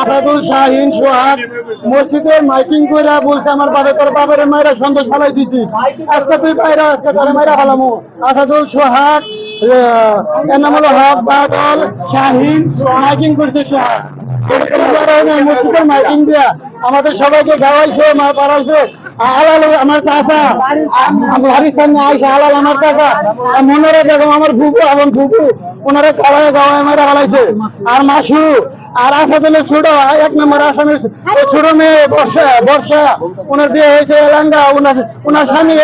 আসাদুল শাহিন সোহাগ miking করে বলছে, আমার বাবা তোর বাবার মায়েরা সন্দেশ ফালাই দিছি আজকে তুই পায়রা আজকে তোর মায়েরা ফালামো। আসাদুল সোহাগ হক, বাদল, শাহিন, মাইকিং করছে সোহাগ। মসজিদের মাইকিং দিয়া আমাদের সবাইকে গাওয়াইছে মা পাড়াইছে আমার চাচা। বাড়ির সামনে আইসা আমার চাচা। আমার ফুপু ফুপু ওনারা গাওয়ায় মারা হালাইছে আর মাসু, আর ছোট, এক নম্বর ছোট মেয়ে বর্ষা বর্ষা, ওনার বিয়ে হয়েছে এলাঙ্গা, ওনার স্বামী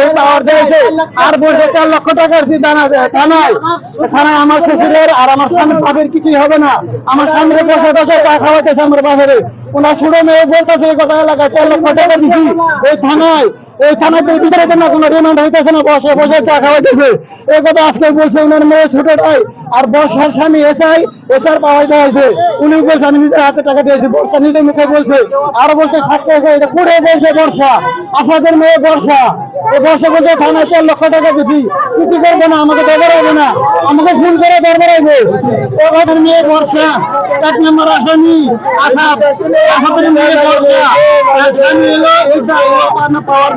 ওই পাওয়ার দিয়েছে। আর চার লক্ষ টাকার দানা থানায়। থানায় আমার শ্বশুরের আর আমার স্বামীর বাপের কিছুই হবে না। আমার স্বামীর বসে বসে চা খাওয়াইতেছে আমার বাপের। ওনার ছোট মেয়ে বলতেছে এই কথা, এলাকায় চার লক্ষ টাকা দিছি ওই থানায়। এই থানাতে বিচারে না কোনো রিমান্ড হইতেছে না, বসে বসে চা খাওয়াইতেছে। এই কথা আজকে বলছে ওনার মেয়ে ছোটটাই আর বর্ষার স্বামী এসআই এসআর পাওয়াইতে হয়েছে। উনি বলছে, আমি নিজের হাতে টাকা দিয়েছি। বর্ষা নিজের মুখে বলছে, আর বলছে, সাক্ষী আছে, এটা করে বলছে বর্ষা? আসাদের মেয়ে বর্ষা। এই বর্ষা বলছে, থানায় চার লক্ষ টাকা দিছি। কিছু করব না, আমাকে দরবার হবে না। আমাকে ফোন করে দরবার হবে ওদের মেয়ে বর্ষা, এক নম্বর আসামি, আসাদ। আসাদের মেয়ে বর্ষা। আর স্বামী হলো এসআই, পাওয়ার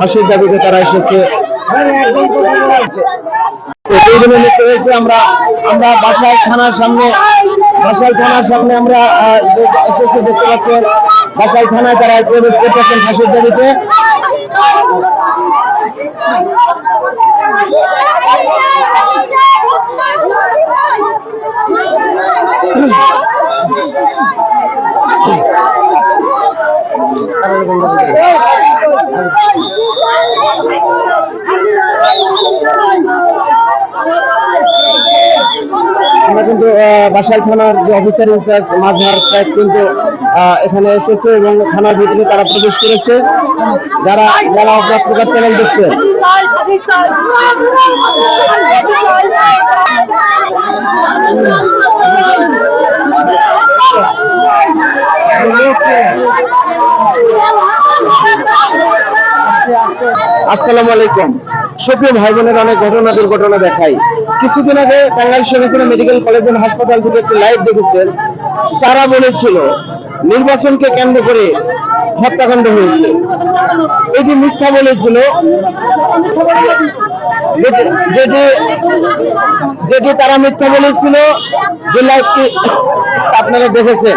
ফাঁসির দাবিতে তারা এসেছে। আমরা আমরা বাসায় থানার সামনে বাসাই থানার সামনে আমরা দেখতে পাচ্ছেন বাসাই থানায় তারা প্রবেশ করতেছেন ফাঁসির দাবিতে। আমরা কিন্তু আহ, বাসাইল থানার যে অফিসার ইনচার্জ মাঝহার সাহেব কিন্তু এখানে এসেছে এবং থানার ভিতরে তারা প্রবেশ করেছে। যারা যারা অপরাধ প্রকার চ্যানেল দেখছে। আসসালামু আলাইকুম। ভাই বোনের অনেক ঘটনা দুর্ঘটনা দেখাই। কিছুদিন আগে টাঙ্গাইল মেডিকেল কলেজ এন্ড হাসপাতাল থেকে একটি লাইভ দেখেছেন। তারা বলেছিল, নির্বাচনকে কেন্দ্র করে হত্যাকাণ্ড হয়েছে। এটি মিথ্যা বলেছিল। যেটি যেটি তারা মিথ্যা বলেছিল, যে লাইভটি আপনারা দেখেছেন।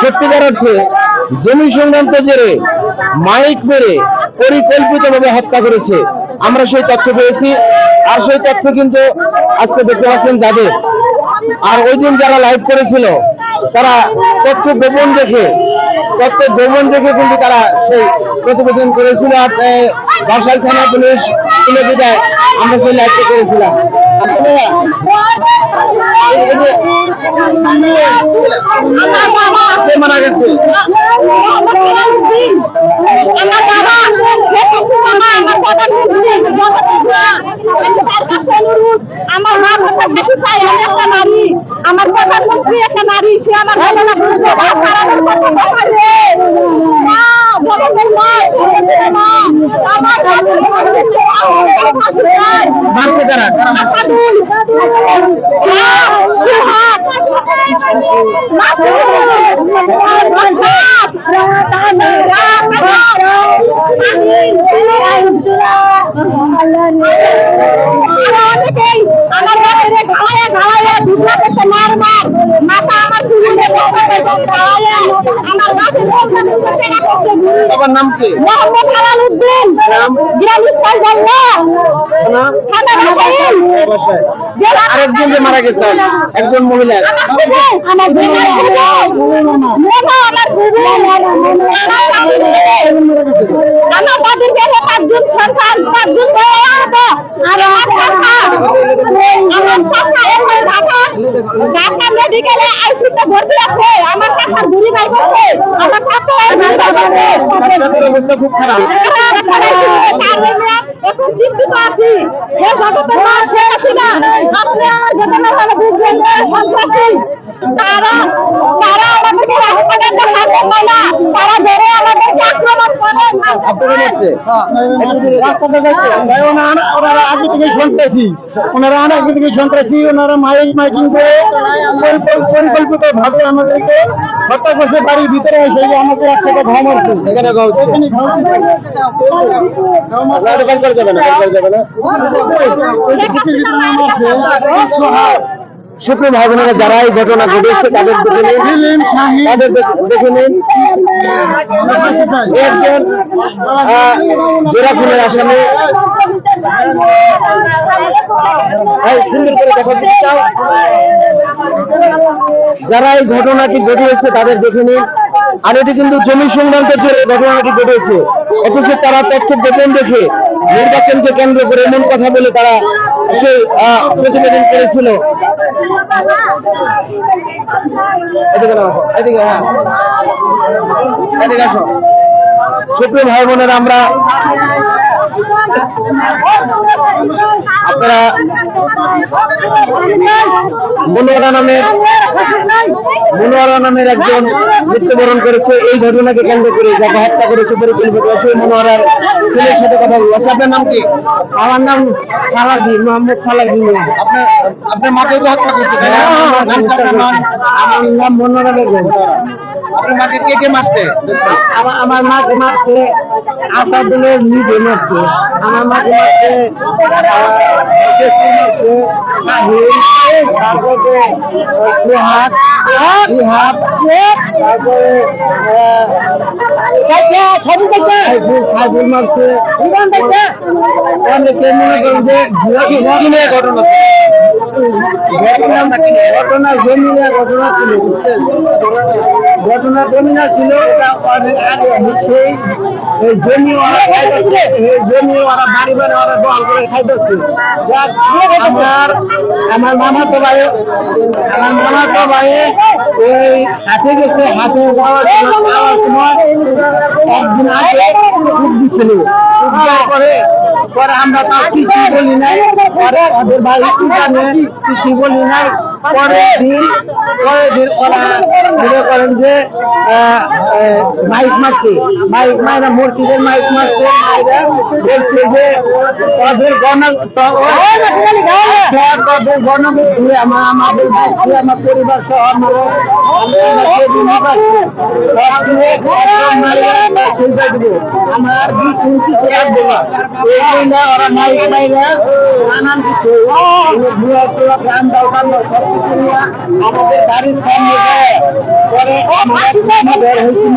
সত্যিকার অর্থে জমি সংক্রান্ত জেরে মাইক মেরে পরিকল্পিতভাবে হত্যা করেছে। আমরা সেই তথ্য পেয়েছি। আর সেই তথ্য কিন্তু আজকে দেখতে পাচ্ছেন যাদের। আর ওই দিন যারা লাইভ করেছিল, তারা তথ্য গোপন রেখে তথ্য গোপন রেখে কিন্তু তারা সেই প্রতিবেদন করেছিল আর আহ, থানা পুলিশ তুলে বিদায় আমরা সেই লাইভটা করেছিলাম। আচ্ছা আমার মা কথা বেশি চাই আমি একটা নারী। আমার প্রধানমন্ত্রী একটা নারী সে আমার ঘটনা বুঝবে ভাত হারানোর কথা বলবে মা জগতের মা জগতের মা আমার বাবার ফাঁসি চাই, আমার ফাঁসি চাই। মারছে কারা আসাদুল মা সুহাগ মাসুদ মাসাদ অনেকেই আমার ঘাড়ায় ঘাড়ায় দুধলা পেছে মার মার মাথা আমার চুলে ঘাড়ায় আমার বাপের টেকা করছে বাবার নাম কি? মোহাম্মদ আলাল উদ্দিন। গ্রাম স্থান বললা। থানা বাসাইল জেলা আরেকজন যে মারা গেছে একজন মহিলা। আমার আমার পাঁচজন সন্তান পাঁচজন আর মেডিকেলে আইসিতে ভর্তি আছে। আমার কাছে বুড়ি ভাই করছে আমার বুড়ি ভাই করছে আপনাদের অবস্থা খুব খারাপ। এখন চিন্তিত আছি। হে জগতের মা শেখ হাসিনা আপনি আমার বেদনা হলে বুঝবেন সন্ত্রাসী। তারা তারা আমাদেরকে রাস্তাঘাটে হাতে পায় না। তারা ধরে আমাদেরকে আক্রমণ করে আপনাদের আসছে রাস্তাতে যাচ্ছে ভাই ওনারা আগে থেকে সন্ত্রাসী ওনারা আগে থেকে সন্ত্রাসী ওনারা মাইক মাইকিং করে পরিকল্পিত ভাবে আমাদেরকে হত্যা করছে বাড়ির ভিতরে এসে আমাদের একসাথে ঘাম মারছে এখানে ঘাম যাবে না করে যাবে না যে সুপ্রিয় ভাই বোনেরা যারা এই ঘটনা ঘটেছে তাদের দেখে নিন। তাদের দেখে নিন। একজন জোড়া খুনের আসামি। সুন্দর করে দেখা চাও? যারা এই ঘটনাটি ঘটিয়েছে তাদের দেখে নিন। আর এটি কিন্তু জমি সংক্রান্ত জেরে ঘটনাটি ঘটেছে অথচ তারা তথ্য গোপন দেখে। নির্বাচনকে কেন্দ্র করে এমন কথা বলে তারা সেই প্রতিবেদন করেছিল। হ্যাঁ। সুপ্রিয় ভাই বোনেরা, আমরা আপনারা মনোয়ারা নামের মনোয়ারা নামের একজন মৃত্যুবরণ করেছে এই ঘটনাকে কেন্দ্র করে যাকে হত্যা করেছে পরিকল্পিত সেই মনোয়ারার ছেলের সাথে কথা বলব আচ্ছা আপনার নাম কি আমার নাম সালাদি মোহাম্মদ সালাদি আপনার আপনার মাকে হত্যা করছে? আমার নাম মনোয়ারা বেগম আপনার মাকে কে কে মারছে আমার মাকে মারছে আসাদুলের নিজে মারছে আমার মাকে মারছে আহ, কেসি মারছে শাহিন তারপরে আহ, সোহাগ সিহাব তারপরে আহ, সাইফুল সাইফুল মারছে অনেকে মনে করেন যে ঘটনা ঘটনা ঘটনা জমিনের ঘটনা ছিল বুঝছেন ঘটনা জমিনা ছিল, এটা অনেক আগে হচ্ছে। এই জমি ওরা খাইতেছে, এই জমি ওরা বাড়ি বাড়ি ওরা দল করে খাইতেছে। আমার আমার মামা তো ভাই, আমার মামা তো ভাই ওই হাটে গেছে, হাটে যাওয়ার সময় একদিন আগে খুব দিছিল। খুব পরে আমরা তাও কিছু বলি নাই। পরে ওদের বাড়ি জানে কিছু বলি নাই। পরের দিন পরের দিন ওরা মনে করেন যে মাইক মারছে। মাইক মাইরা মসজিদের মাইক মারছে, মাইরা বলছে যে, ওদের আমার আমাদের আমার পরিবার সহ আমার কিছু কিছু রাখব না জন্য ওরা মাইক মাইরা নানান কিছু। বুয়া টুয়া গান দাও গান দাও সব কিছু নিয়ে আমাদের বাড়ির সামনে পরে আমার বের হয়েছিল।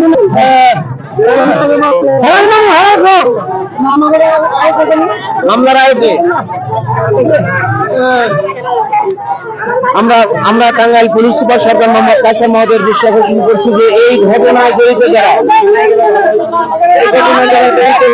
আমরা আমরা টাঙ্গাইল পুলিশ সুপার সরকার মোহাম্মদ কাসেম মহোদয়ের দৃষ্টি আকর্ষণ করছি যে এই ঘটনায় জড়িত যারা, এই ঘটনায় যারা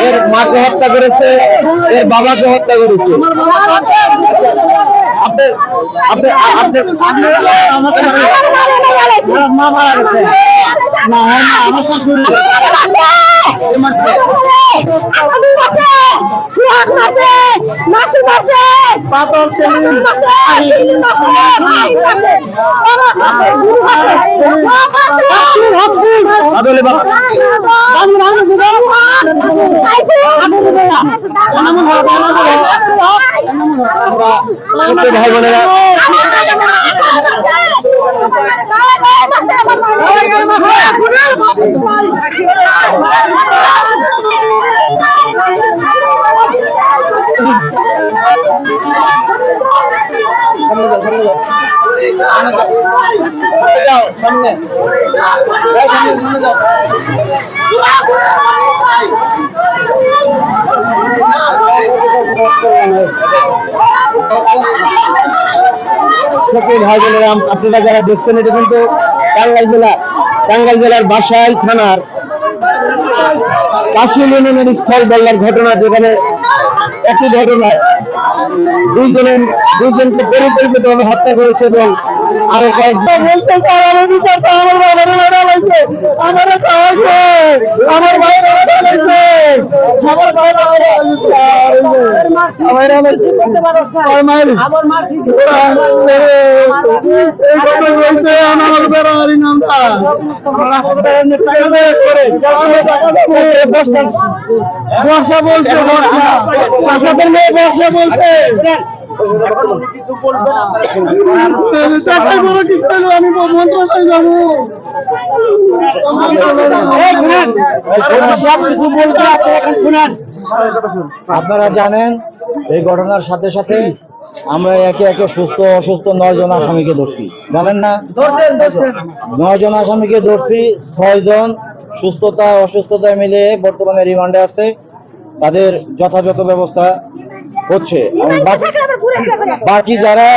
এর মাকে হত্যা করেছে এর বাবাকে হত্যা করেছে মা মারা আব্দুল আদলে বাবা ভাই বোনেরা যাও সামনে। যাও, সামনে সামনে যাও। আপনারা যারা দেখছেন, এটা কিন্তু জেলা জেলার বাসাইল থানার ইউনিয়নের স্থল বল্লার ঘটনা যেখানে একই ঘটনায় দুইজনের, দুইজনকে পরিকল্পিতভাবে হত্যা করেছে এবং আরও কয়েকজন আমার আমার ভাই বর্ষা বলছে বর্ষা। বাসাদের মেয়ে বর্ষা বলছে। আমি মন্ত্রণালয় যাব। আপনারা জানেন, এই ঘটনার সাথে সাথে আমরা একে একে সুস্থ অসুস্থ নয় জন আসামিকে ধরছি। জানেন না? নয় জন আসামিকে ধরছি ছয় জন সুস্থতা অসুস্থতা মিলে বর্তমানে রিমান্ডে আছে। তাদের যথাযথ ব্যবস্থা হচ্ছে। বাকি- যারা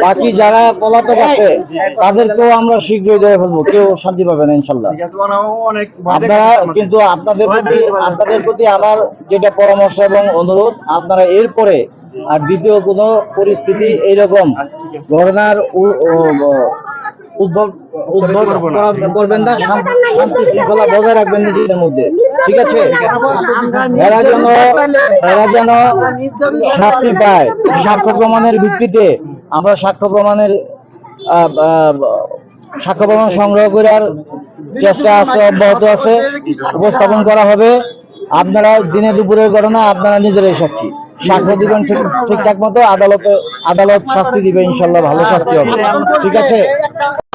বাকি যারা পলাতক আছে তাদেরকেও আমরা শীঘ্রই ধরে ফেলব। কেউ শান্তি পাবে না ইনশাল্লাহ। আপনারা কিন্তু আপনাদের প্রতি আপনাদের প্রতি আমার যেটা পরামর্শ এবং অনুরোধ আপনারা এরপরে আর দ্বিতীয় কোনো পরিস্থিতি এইরকম ঘটনার উদ্ভব উদ্ভব করবেন না শান্তি শৃঙ্খলা বজায় রাখবেন নিজেদের মধ্যে। ঠিক আছে? এরা যেন এরা যেন শাস্তি পায়। সাক্ষ্য প্রমাণের ভিত্তিতে আমরা সাক্ষ্য প্রমাণের সাক্ষ্য প্রমাণ সংগ্রহ করার চেষ্টা আছে অব্যাহত আছে উপস্থাপন করা হবে। আপনারা দিনে দুপুরের ঘটনা আপনারা নিজেরাই সাক্ষী। সাক্ষ্য দিবেন ঠিক- ঠিকঠাক মতো আদালতে আদালত শাস্তি দিবে ইনশাল্লাহ ভালো শাস্তি হবে। ঠিক আছে?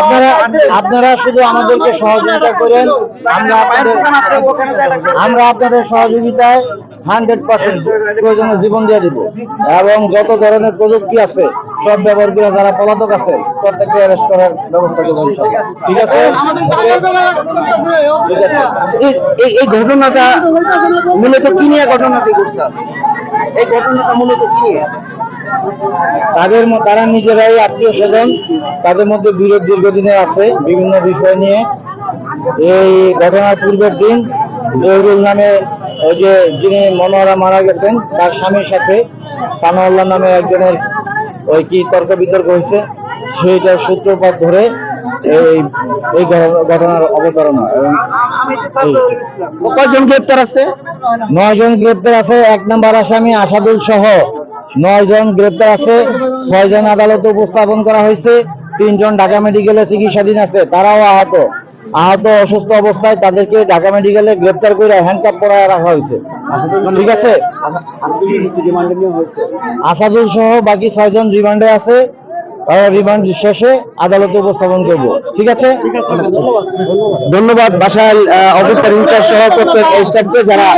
আপনারা আপনারা শুধু আমাদেরকে সহযোগিতা করেন। আমরা আপনাদের আমরা আপনাদের সহযোগিতায় হান্ড্রেড পার্সেন্ট প্রয়োজনে জীবন দিয়ে দিব। এবং যত ধরনের প্রযুক্তি আছে সব ব্যবহার করে যারা পলাতক আছে, প্রত্যেককে অ্যারেস্ট করার ব্যবস্থা করব। ঠিক আছে? ঠিক আছে। এই ঘটনাটা মূলত কি নিয়ে ঘটনাটি ঘটছে? এই ঘটনাটা মূলত কি নিয়ে? তাদের তারা নিজেরাই আত্মীয় স্বজন, তাদের মধ্যে বিরোধ দীর্ঘদিনের আছে, বিভিন্ন বিষয় নিয়ে। এই ঘটনার পূর্বের দিন জহিরুল নামে ওই যে যিনি মনোহরা মারা গেছেন, তার স্বামীর সাথে সানাউল্লাহ নামে একজনের ওই কি তর্ক বিতর্ক হয়েছে? সেইটার সূত্রপাত ধরে এই এই ঘটনার অবতারণা এবং এই- গ্রেপ্তার আছে? নয় জন গ্রেপ্তার আছে এক নম্বর আসামি আসাদুল সহ নয় জন গ্রেপ্তার আছে ছয় জন আদালতে উপস্থাপন করা হয়েছে তিনজন ঢাকা মেডিকেলে চিকিৎসাধীন আছে তারাও আহত। আহত অসুস্থ অবস্থায় তাদেরকে ঢাকা মেডিকেলে গ্রেপ্তার করে হ্যান্ডকাপ পরায় রাখা হয়েছে। ঠিক আছে? আসাদুল সহ বাকি ছয়জন রিমান্ডে আছে। রিমান্ড শেষে আদালতে উপস্থাপন করব। ঠিক আছে? ধন্যবাদ। বাসায় অফিসার ইনচার্জ সহ প্রত্যেক স্টাফকে যারা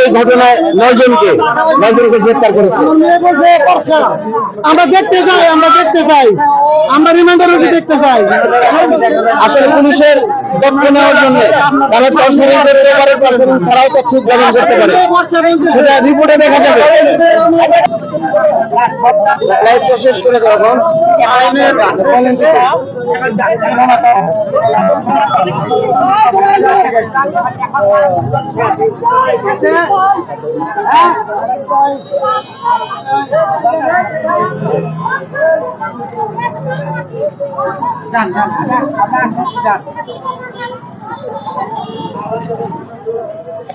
এই ঘটনায় নয় জনকে নয় জনকে গ্রেপ্তার করেছে। আমরা দেখতে চাই আমরা দেখতে চাই। আমরা রিমান্ডার রুগী দেখতে চাই। আসলে পুলিশের তথ্য নেওয়ার জন্য তারা তৎসরিং করতে পারে তৎসরিং ছাড়াও তথ্য গ্রহণ করতে পারে। সেটা রিপোর্টে দেখা যাবে। লাইভটা শেষ করে দাও এখন বলেন তো।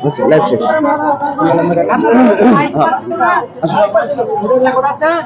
আচ্ছা, লাইভ শেষ হ্যাঁ।